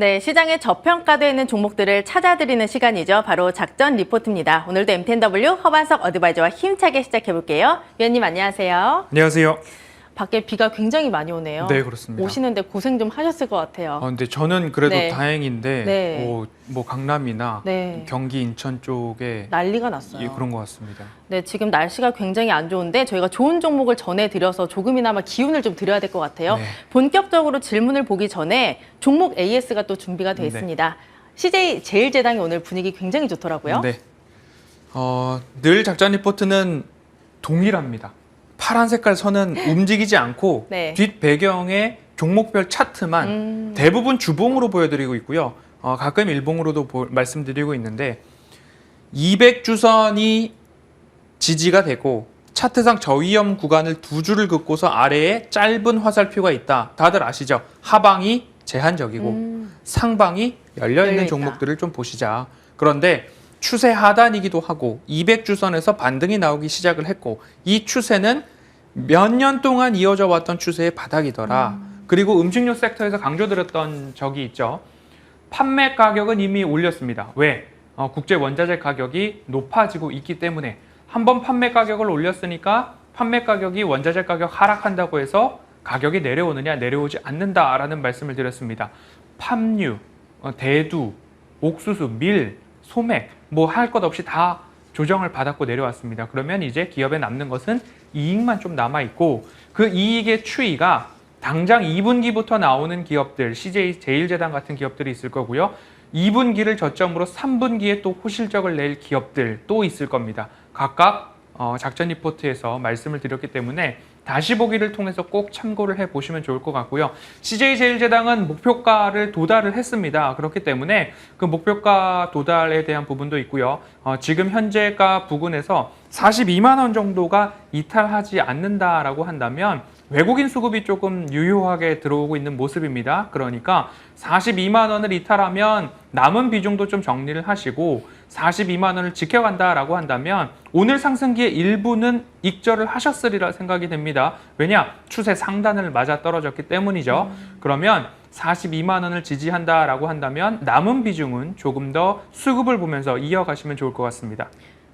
네, 시장에 저평가되어 있는 종목들을 찾아드리는 시간이죠. 바로 작전 리포트입니다. 오늘도 MTNW 허반석 어드바이저와 힘차게 시작해 볼게요. 위원님 안녕하세요. 안녕하세요. 밖에 비가 굉장히 많이 오네요. 네, 그렇습니다. 오시는데 고생 좀 하셨을 것 같아요. 아, 근데 저는 그래도 네. 다행인데 네. 뭐, 뭐 강남이나 네. 경기 인천 쪽에 난리가 났어요. 예, 그런 것 같습니다. 네, 지금 날씨가 굉장히 안 좋은데 저희가 좋은 종목을 전해드려서 조금이나마 기운을 좀 드려야 될 것 같아요. 네. 본격적으로 질문을 보기 전에 종목 AS가 또 준비가 되어 네. 있습니다. CJ 제일제당이 오늘 분위기 굉장히 좋더라고요. 네. 어, 늘 작전 리포트는 동일합니다. 파란 색깔 선은 움직이지 않고 네. 뒷 배경에 종목별 차트만 음. 대부분 주봉으로 보여드리고 있고요. 어, 가끔 일봉으로도 보- 말씀드리고 있는데 200주선이 지지가 되고 차트상 저위험 구간을 두 줄을 긋고서 아래에 짧은 화살표가 있다. 다들 아시죠? 하방이 제한적이고 음. 상방이 열려 있는. 종목들을 좀 보시자. 그런데 추세 하단이기도 하고 200주선에서 반등이 나오기 시작을 했고 이 추세는 몇 년 동안 이어져 왔던 추세의 바닥이더라. 그리고 음식료 섹터에서 강조드렸던 적이 있죠. 판매 가격은 이미 올렸습니다. 왜? 어, 국제 원자재 가격이 높아지고 있기 때문에 한번 판매 가격을 올렸으니까 판매 가격이 원자재 가격 하락한다고 해서 가격이 내려오느냐 내려오지 않는다라는 말씀을 드렸습니다. 팜유, 어, 대두, 옥수수, 밀, 소맥 뭐 할 것 없이 다 조정을 받았고 내려왔습니다. 그러면 이제 기업에 남는 것은 이익만 좀 남아 있고 그 이익의 추이가 당장 2분기부터 나오는 기업들, CJ 제일제당 같은 기업들이 있을 거고요. 2분기를 저점으로 3분기에 또 호실적을 낼 기업들 또 있을 겁니다. 각각 어, 작전 리포트에서 말씀을 드렸기 때문에 다시 보기를 통해서 꼭 참고를 해 보시면 좋을 것 같고요. CJ 제일제당은 목표가를 도달을 했습니다. 그렇기 때문에 그 목표가 도달에 대한 부분도 있고요. 어, 지금 현재가 부근에서 42만 원 정도가 이탈하지 않는다라고 한다면 외국인 수급이 조금 유효하게 들어오고 있는 모습입니다. 그러니까 42만 원을 이탈하면 남은 비중도 좀 정리를 하시고 42만 원을 지켜간다라고 한다면 오늘 상승기의 일부는 익절을 하셨으리라 생각이 됩니다. 왜냐? 추세 상단을 맞아 떨어졌기 때문이죠. 그러면 42만 원을 지지한다라고 한다면 남은 비중은 조금 더 수급을 보면서 이어가시면 좋을 것 같습니다.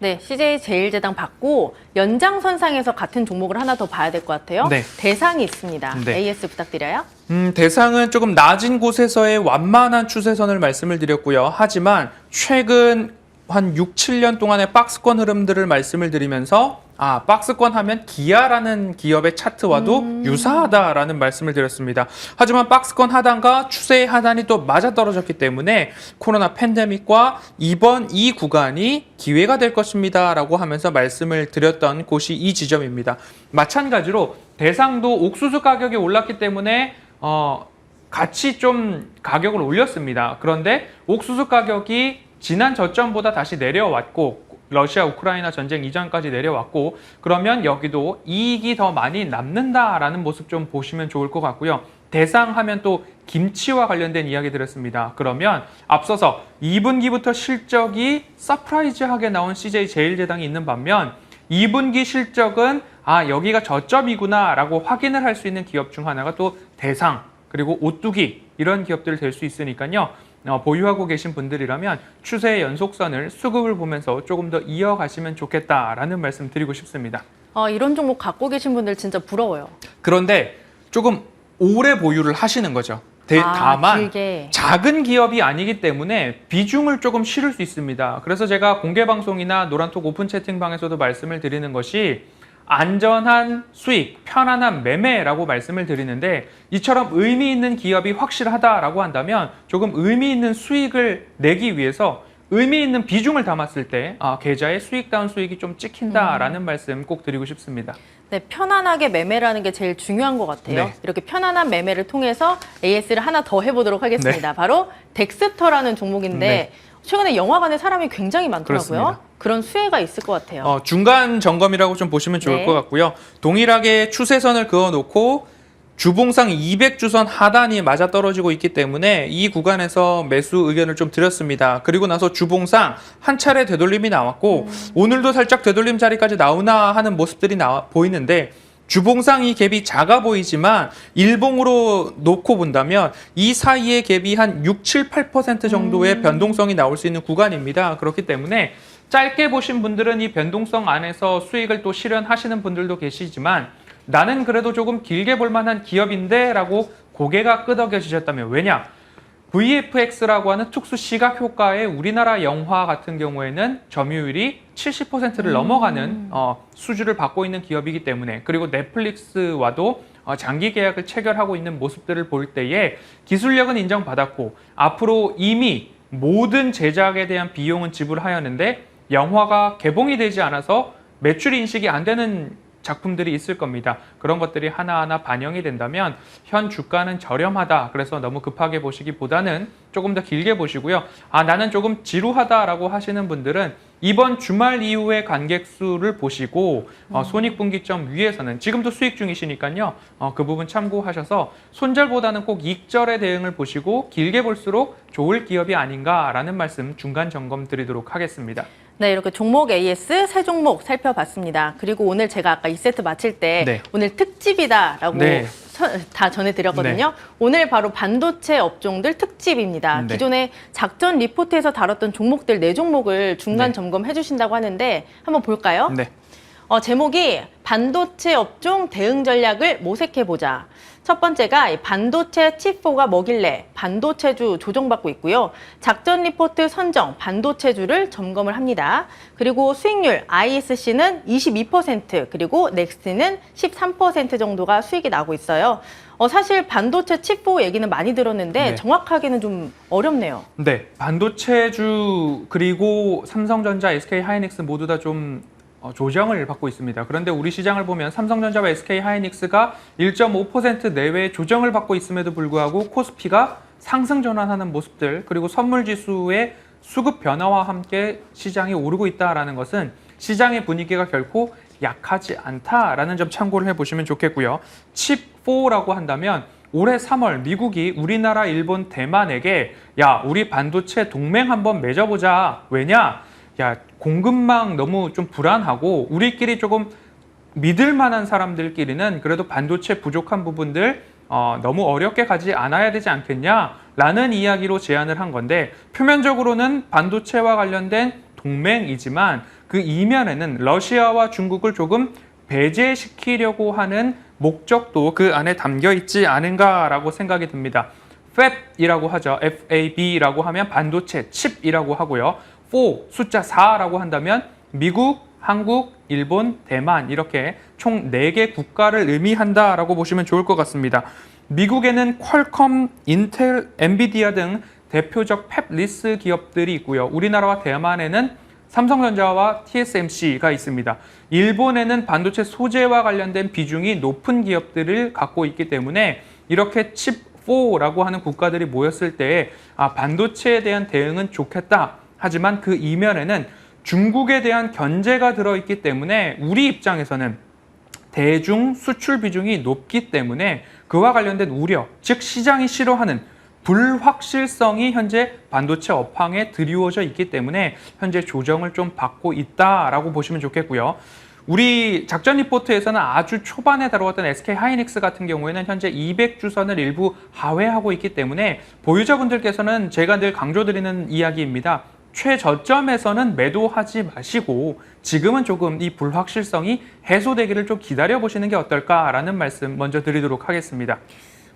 네, CJ 제일제당 받고 연장선상에서 같은 종목을 하나 더 봐야 될 것 같아요. 네. 대상이 있습니다. 네. AS 부탁드려요. 음, 대상은 조금 낮은 곳에서의 완만한 추세선을 말씀을 드렸고요. 하지만 최근 한 6, 7년 동안의 박스권 흐름들을 말씀을 드리면서 아, 박스권 하면 기아라는 기업의 차트와도 유사하다라는 말씀을 드렸습니다. 하지만 박스권 하단과 추세의 하단이 또 맞아떨어졌기 때문에 코로나 팬데믹과 이번 이 구간이 기회가 될 것입니다라고 하면서 말씀을 드렸던 곳이 이 지점입니다. 마찬가지로 대상도 옥수수 가격이 올랐기 때문에 어, 같이 좀 가격을 올렸습니다. 그런데 옥수수 가격이 지난 저점보다 다시 내려왔고 러시아 우크라이나 전쟁 이전까지 내려왔고 그러면 여기도 이익이 더 많이 남는다라는 모습 좀 보시면 좋을 것 같고요. 대상 하면 또 김치와 관련된 이야기 드렸습니다. 그러면 앞서서 2분기부터 실적이 서프라이즈하게 나온 CJ 제일제당이 있는 반면 2분기 실적은 아 여기가 저점이구나라고 확인을 할 수 있는 기업 중 하나가 또 대상 그리고 오뚜기 이런 기업들 될 수 있으니까요. 어, 보유하고 계신 분들이라면 추세의 연속선을 수급을 보면서 조금 더 이어가시면 좋겠다라는 말씀 드리고 싶습니다. 어, 이런 종목 갖고 계신 분들 진짜 부러워요. 그런데 조금 오래 보유를 하시는 거죠. 대- 아, 다만 길게. 작은 기업이 아니기 때문에 비중을 조금 실을 수 있습니다. 그래서 제가 공개 방송이나 노란톡 오픈 채팅방에서도 말씀을 드리는 것이 안전한 수익, 편안한 매매라고 말씀을 드리는데 이처럼 의미 있는 기업이 확실하다라고 한다면 조금 의미 있는 수익을 내기 위해서 의미 있는 비중을 담았을 때 아, 계좌의 수익 다운 수익이 좀 찍힌다라는 말씀 꼭 드리고 싶습니다. 네, 편안하게 매매라는 게 제일 중요한 것 같아요. 네. 이렇게 편안한 매매를 통해서 AS를 하나 더 해보도록 하겠습니다. 바로 덱스터라는 종목인데 네. 최근에 영화관에 사람이 굉장히 많더라고요. 그렇습니다. 그런 수혜가 있을 것 같아요. 어, 중간 점검이라고 좀 보시면 좋을 네. 것 같고요. 동일하게 추세선을 그어놓고 주봉상 200주선 하단이 맞아 떨어지고 있기 때문에 이 구간에서 매수 의견을 좀 드렸습니다. 그리고 나서 주봉상 한 차례 되돌림이 나왔고 오늘도 살짝 되돌림 자리까지 나오나 하는 모습들이 나와 보이는데 주봉상 이 갭이 작아 보이지만 일봉으로 놓고 본다면 이 사이의 갭이 한 6, 7, 8% 정도의 변동성이 나올 수 있는 구간입니다. 그렇기 때문에 짧게 보신 분들은 이 변동성 안에서 수익을 또 실현하시는 분들도 계시지만 나는 그래도 조금 길게 볼 만한 기업인데 라고 고개가 끄덕여 지셨다면 왜냐? VFX라고 하는 특수 시각 효과의 우리나라 영화 같은 경우에는 점유율이 70%를 넘어가는 어, 수주를 받고 있는 기업이기 때문에 그리고 넷플릭스와도 어, 장기 계약을 체결하고 있는 모습들을 볼 때에 기술력은 인정받았고 앞으로 이미 모든 제작에 대한 비용은 지불하였는데 영화가 개봉이 되지 않아서 매출 인식이 안 되는 작품들이 있을 겁니다. 그런 것들이 하나하나 반영이 된다면 현 주가는 저렴하다. 그래서 너무 급하게 보시기보다는 조금 더 길게 보시고요. 아, 나는 조금 지루하다라고 하시는 분들은 이번 주말 이후의 관객 수를 보시고 어, 손익분기점 위에서는 지금도 수익 중이시니까요. 어, 그 부분 참고하셔서 손절보다는 꼭 익절의 대응을 보시고 길게 볼수록 좋을 기업이 아닌가라는 말씀 중간 점검 드리도록 하겠습니다. 네, 이렇게 종목 AS 세 종목 살펴봤습니다. 그리고 오늘 제가 아까 2세트 마칠 때 네. 오늘 특집이다라고 네. 서- 다 전해드렸거든요. 오늘 바로 반도체 업종들 특집입니다. 네. 기존에 작전 리포트에서 다뤘던 종목들 네 종목을 중간 네. 점검해 주신다고 하는데 한번 볼까요? 네. 어, 제목이 반도체 업종 대응 전략을 모색해 보자. 첫 번째가 이 반도체 칩4가 뭐길래 반도체주 조정받고 있고요. 작전 리포트 선정 반도체주를 점검을 합니다. 그리고 수익률 ISC는 22% 그리고 넥스트는 13% 정도가 수익이 나고 있어요. 어, 사실 반도체 칩4 얘기는 많이 들었는데 네. 정확하게는 좀 어렵네요. 네, 반도체주 그리고 삼성전자, SK 하이닉스 모두 다좀 어, 조정을 받고 있습니다. 그런데 우리 시장을 보면 삼성전자와 SK 하이닉스가 1.5% 내외 조정을 받고 있음에도 불구하고 코스피가 상승 전환하는 모습들 그리고 선물 지수의 수급 변화와 함께 시장이 오르고 있다라는 것은 시장의 분위기가 결코 약하지 않다라는 점 참고를 해보시면 좋겠고요. 칩4라고 한다면 올해 3월 미국이 우리나라, 일본, 대만에게 야 우리 반도체 동맹 한번 맺어보자. 왜냐? 야 공급망 너무 좀 불안하고 우리끼리 조금 믿을 만한 사람들끼리는 그래도 반도체 부족한 부분들 어, 너무 어렵게 가지 않아야 되지 않겠냐라는 이야기로 제안을 한 건데 표면적으로는 반도체와 관련된 동맹이지만 그 이면에는 러시아와 중국을 조금 배제시키려고 하는 목적도 그 안에 담겨 있지 않은가라고 생각이 듭니다. FAB이라고 하죠. FAB라고 하면 반도체 칩이라고 하고요. 4 숫자 4라고 한다면 미국, 한국, 일본, 대만 이렇게 총 4개 국가를 의미한다라고 보시면 좋을 것 같습니다. 미국에는 퀄컴, 인텔, 엔비디아 등 대표적 팹리스 기업들이 있고요. 우리나라와 대만에는 삼성전자와 TSMC가 있습니다. 일본에는 반도체 소재와 관련된 비중이 높은 기업들을 갖고 있기 때문에 이렇게 칩4라고 하는 국가들이 모였을 때 아, 반도체에 대한 대응은 좋겠다. 하지만 그 이면에는 중국에 대한 견제가 들어있기 때문에 우리 입장에서는 대중 수출 비중이 높기 때문에 그와 관련된 우려, 즉 시장이 싫어하는 불확실성이 현재 반도체 업황에 드리워져 있기 때문에 현재 조정을 좀 받고 있다라고 보시면 좋겠고요. 우리 작전 리포트에서는 아주 초반에 다루었던 SK 하이닉스 같은 경우에는 현재 200주선을 일부 하회하고 있기 때문에 보유자분들께서는 제가 늘 강조드리는 이야기입니다. 최저점에서는 매도하지 마시고 지금은 조금 이 불확실성이 해소되기를 좀 기다려 보시는 게 어떨까라는 말씀 먼저 드리도록 하겠습니다.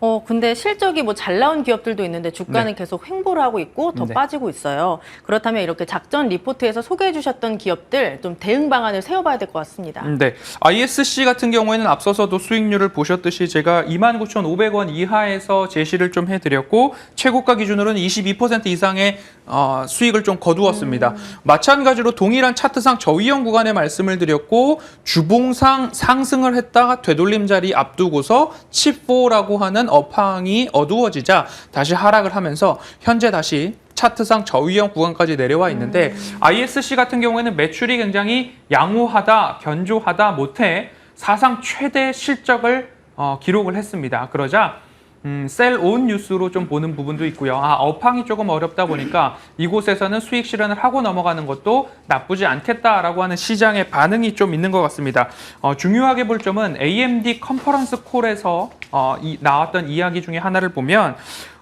어, 근데 실적이 뭐 잘 나온 기업들도 있는데 주가는 계속 횡보를 하고 있고 더 네. 빠지고 있어요. 그렇다면 이렇게 작전 리포트에서 소개해 주셨던 기업들 좀 대응 방안을 세워봐야 될 것 같습니다. 음, 네. ISC 같은 경우에는 앞서서도 수익률을 보셨듯이 제가 29,500원 이하에서 제시를 좀 해드렸고 최고가 기준으로는 22% 이상의 어, 수익을 좀 거두었습니다. 마찬가지로 동일한 차트상 저위험 구간의 말씀을 드렸고 주봉상 상승을 했다가 되돌림 자리 앞두고서 칩4라고 하는 업황이 어두워지자 다시 하락을 하면서 현재 다시 차트상 저위험 구간까지 내려와 있는데 ISC 같은 경우에는 매출이 굉장히 양호하다, 견조하다 못해 사상 최대 실적을 어, 기록을 했습니다. 그러자 음, 셀온 뉴스로 좀 보는 부분도 있고요. 아, 업황이 조금 어렵다 보니까 이곳에서는 수익 실현을 하고 넘어가는 것도 나쁘지 않겠다라고 하는 시장의 반응이 좀 있는 것 같습니다. 어, 중요하게 볼 점은 AMD 컨퍼런스 콜에서 어, 이, 나왔던 이야기 중에 하나를 보면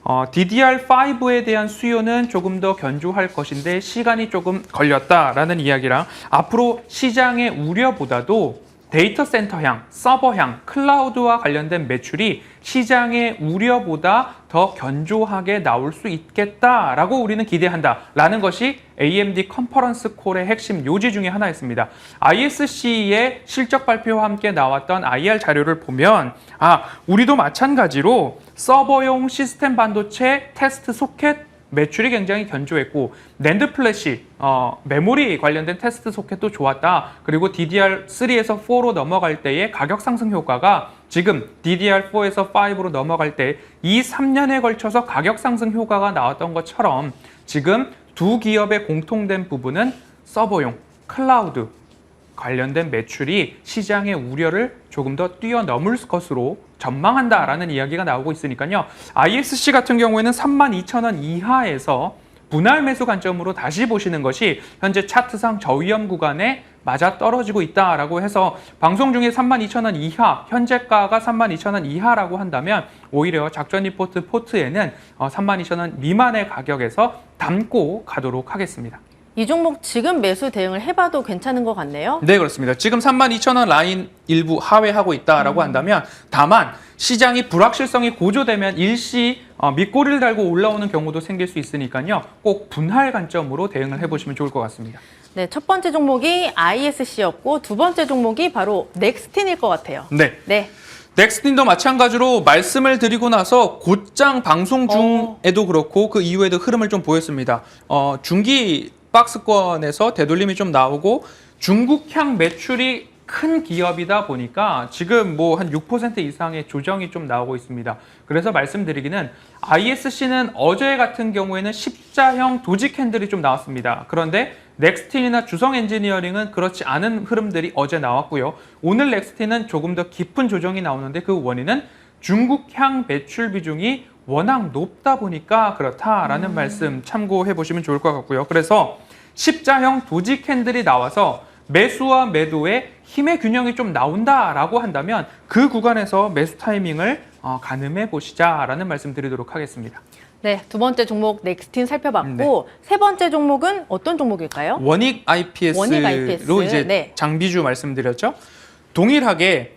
어, DDR5에 대한 수요는 조금 더 견조할 것인데 시간이 조금 걸렸다라는 이야기랑 앞으로 시장의 우려보다도 데이터 센터향, 서버향, 클라우드와 관련된 매출이 시장의 우려보다 더 견조하게 나올 수 있겠다라고 우리는 기대한다라는 것이 AMD 컨퍼런스 콜의 핵심 요지 중에 하나였습니다. ISC의 실적 발표와 함께 나왔던 IR 자료를 보면 아, 우리도 마찬가지로 서버용 시스템 반도체 테스트 소켓 매출이 굉장히 견조했고 낸드 플래시 어, 메모리 관련된 테스트 소켓도 좋았다. 그리고 DDR3에서 4로 넘어갈 때의 가격 상승 효과가 지금 DDR4에서 5로 넘어갈 때 이 3년에 걸쳐서 가격 상승 효과가 나왔던 것처럼 지금 두 기업의 공통된 부분은 서버용 클라우드 관련된 매출이 시장의 우려를 조금 더 뛰어넘을 것으로 전망한다라는 이야기가 나오고 있으니까요. ISC 같은 경우에는 32,000원 이하에서 분할 매수 관점으로 다시 보시는 것이 현재 차트상 저위험 구간에 맞아 떨어지고 있다라고 해서 방송 중에 32,000원 이하, 현재가가 32,000원 이하라고 한다면 오히려 작전 리포트 포트에는 어, 32,000원 미만의 가격에서 담고 가도록 하겠습니다. 이 종목 지금 매수 대응을 해봐도 괜찮은 것 같네요. 네, 그렇습니다. 지금 32,000원 라인 일부 하회하고 있다라고 한다면 다만 시장이 불확실성이 고조되면 일시 어, 밑꼬리를 달고 올라오는 경우도 생길 수 있으니까요. 꼭 분할 관점으로 대응을 해보시면 좋을 것 같습니다. 네, 첫 번째 종목이 ISC였고 두 번째 종목이 바로 넥스틴일 것 같아요. 네. 네, 넥스틴도 마찬가지로 말씀을 드리고 나서 곧장 방송 중에도 그렇고 그 이후에도 흐름을 좀 보였습니다. 어, 중기 박스권에서 되돌림이 좀 나오고 중국향 매출이 큰 기업이다 보니까 지금 뭐 한 6% 이상의 조정이 좀 나오고 있습니다. 그래서 말씀드리기는 ISC는 어제 같은 경우에는 십자형 도지 캔들이 좀 나왔습니다. 그런데 넥스틴이나 주성 엔지니어링은 그렇지 않은 흐름들이 어제 나왔고요. 오늘 넥스틴은 조금 더 깊은 조정이 나오는데 그 원인은 중국향 매출 비중이 워낙 높다 보니까 그렇다라는 말씀 참고해 보시면 좋을 것 같고요. 그래서 십자형 도지 캔들이 나와서 매수와 매도의 힘의 균형이 좀 나온다라고 한다면 그 구간에서 매수 타이밍을 어, 가늠해 보시자라는 말씀 드리도록 하겠습니다. 네, 두 번째 종목 넥스틴 살펴봤고 세 번째 종목은 어떤 종목일까요? 원익 IPS로 원익 IPS, 이제 네. 장비주 말씀드렸죠. 동일하게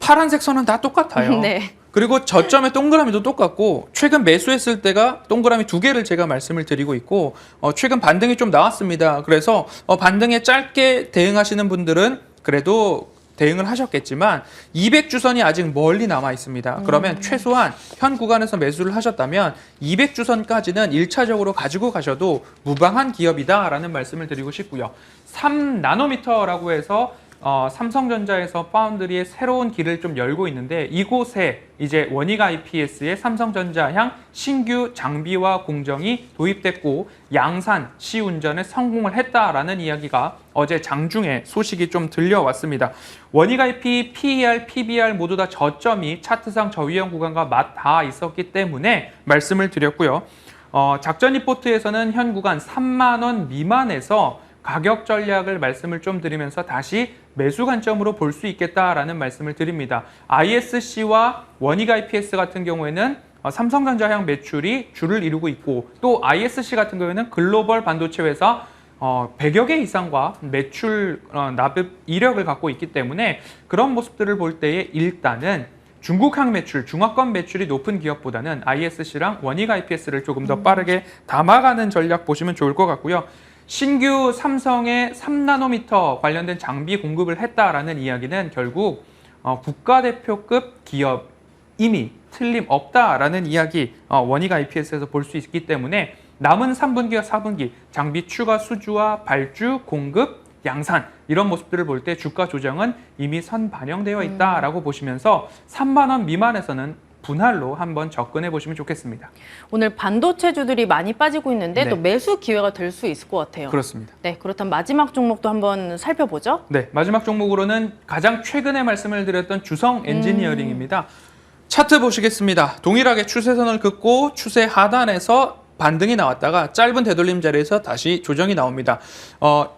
파란색 선은 다 똑같아요. 네. 그리고 저점의 동그라미도 똑같고 최근 매수했을 때가 동그라미 두 개를 제가 말씀을 드리고 있고 어, 최근 반등이 좀 나왔습니다. 그래서 어, 반등에 짧게 대응하시는 분들은 그래도 대응을 하셨겠지만 200주선이 아직 멀리 남아 있습니다. 그러면 최소한 현 구간에서 매수를 하셨다면 200주선까지는 1차적으로 가지고 가셔도 무방한 기업이다라는 말씀을 드리고 싶고요. 3나노미터라고 해서 어, 삼성전자에서 파운드리의 새로운 길을 좀 열고 있는데 이곳에 이제 원익 IPS의 삼성전자향 신규 장비와 공정이 도입됐고 양산 시운전에 성공을 했다라는 이야기가 어제 장중에 소식이 좀 들려왔습니다. 원익 IP, PER, PBR 모두 다 저점이 차트상 저위험 구간과 맞닿아 있었기 때문에 말씀을 드렸고요. 어, 작전 리포트에서는 현 구간 3만 원 미만에서 가격 전략을 말씀을 좀 드리면서 다시 매수 관점으로 볼 수 있겠다라는 말씀을 드립니다. ISC와 원익 IPS 같은 경우에는 어, 삼성전자 향 매출이 주를 이루고 있고 또 ISC 같은 경우에는 글로벌 반도체 회사 어, 100여 개 이상과 매출 어, 납입 이력을 갖고 있기 때문에 그런 모습들을 볼 때에 일단은 중국항 매출, 중화권 매출이 높은 기업보다는 ISC랑 원익 IPS를 조금 더 빠르게 담아가는 전략 보시면 좋을 것 같고요. 신규 삼성의 3나노미터 관련된 장비 공급을 했다라는 이야기는 결국 어, 국가대표급 기업임이 틀림없다라는 이야기 어, 원익 IPS에서 볼 수 있기 때문에 남은 3분기와 4분기 장비 추가 수주와 발주, 공급, 양산 이런 모습들을 볼 때 주가 조정은 이미 선 반영되어 있다라고 보시면서 3만 원 미만에서는 분할로 한번 접근해 보시면 좋겠습니다. 오늘 반도체주들이 많이 빠지고 있는데 네. 또 매수 기회가 될 수 있을 것 같아요. 그렇습니다. 네, 그렇다면 마지막 종목도 한번 살펴보죠. 네, 마지막 종목으로는 가장 최근에 말씀을 드렸던 주성 엔지니어링입니다. 차트 보시겠습니다. 동일하게 추세선을 긋고 추세 하단에서 반등이 나왔다가 짧은 되돌림 자리에서 다시 조정이 나옵니다. 어,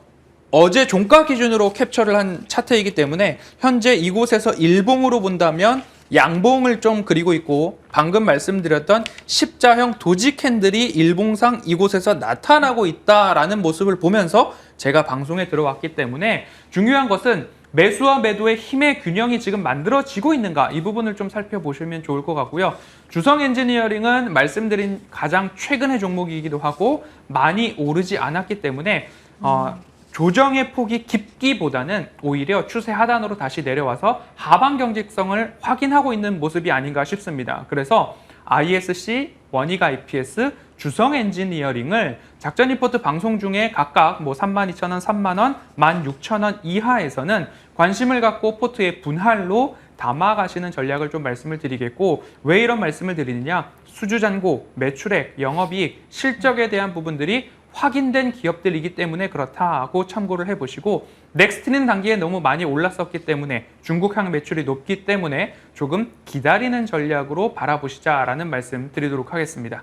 어제 종가 기준으로 캡처를 한 차트이기 때문에 현재 이곳에서 일봉으로 본다면 양봉을 좀 그리고 있고 방금 말씀드렸던 십자형 도지 캔들이 일봉상 이곳에서 나타나고 있다라는 모습을 보면서 제가 방송에 들어왔기 때문에 중요한 것은 매수와 매도의 힘의 균형이 지금 만들어지고 있는가 이 부분을 좀 살펴보시면 좋을 것 같고요. 주성 엔지니어링은 말씀드린 가장 최근의 종목이기도 하고 많이 오르지 않았기 때문에 어, 조정의 폭이 깊기보다는 오히려 추세 하단으로 다시 내려와서 하방 경직성을 확인하고 있는 모습이 아닌가 싶습니다. 그래서 ISC, 원익 IPS, 주성 엔지니어링을 작전 리포트 방송 중에 각각 뭐 32,000원, 3만원, 16,000원 이하에서는 관심을 갖고 포트의 분할로 담아가시는 전략을 좀 말씀을 드리겠고 왜 이런 말씀을 드리느냐 수주 잔고, 매출액, 영업이익, 실적에 대한 부분들이 확인된 기업들이기 때문에 그렇다고 참고를 해보시고 넥스트는 단기에 너무 많이 올랐었기 때문에 중국향 매출이 높기 때문에 조금 기다리는 전략으로 바라보시자라는 말씀 드리도록 하겠습니다.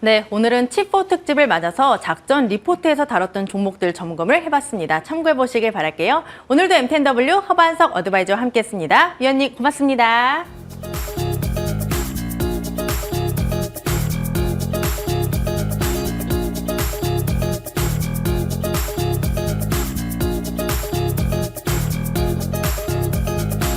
네, 오늘은 칩4 특집을 맞아서 작전 리포트에서 다뤘던 종목들 점검을 해봤습니다. 참고해 보시길 바랄게요. 오늘도 M10W 허반석 어드바이저와 함께했습니다. 위원님 고맙습니다.